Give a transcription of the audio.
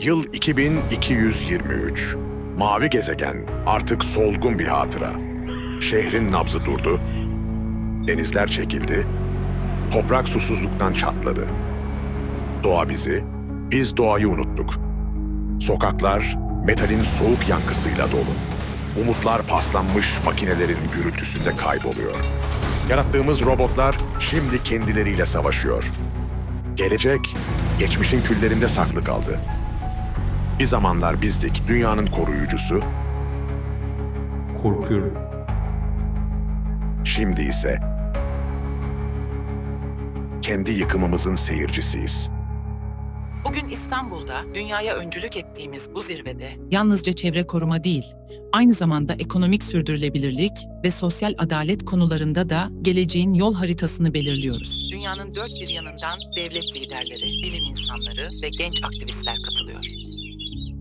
Yıl 2223. Mavi gezegen artık solgun bir hatıra. Şehrin nabzı durdu. Denizler çekildi. Toprak susuzluktan çatladı. Doğa bizi, biz doğayı unuttuk. Sokaklar metalin soğuk yankısıyla dolu. Umutlar paslanmış makinelerin gürültüsünde kayboluyor. Yarattığımız robotlar şimdi kendileriyle savaşıyor. Gelecek, geçmişin küllerinde saklı kaldı. Bir zamanlar bizdik dünyanın koruyucusu, Korkuyorum. şimdi ise kendi yıkımımızın seyircisiyiz. Bugün İstanbul'da dünyaya öncülük ettiğimiz bu zirvede yalnızca çevre koruma değil, aynı zamanda ekonomik sürdürülebilirlik ve sosyal adalet konularında da geleceğin yol haritasını belirliyoruz. dünyanın dört bir yanından devlet liderleri, bilim insanları ve genç aktivistler katılıyor.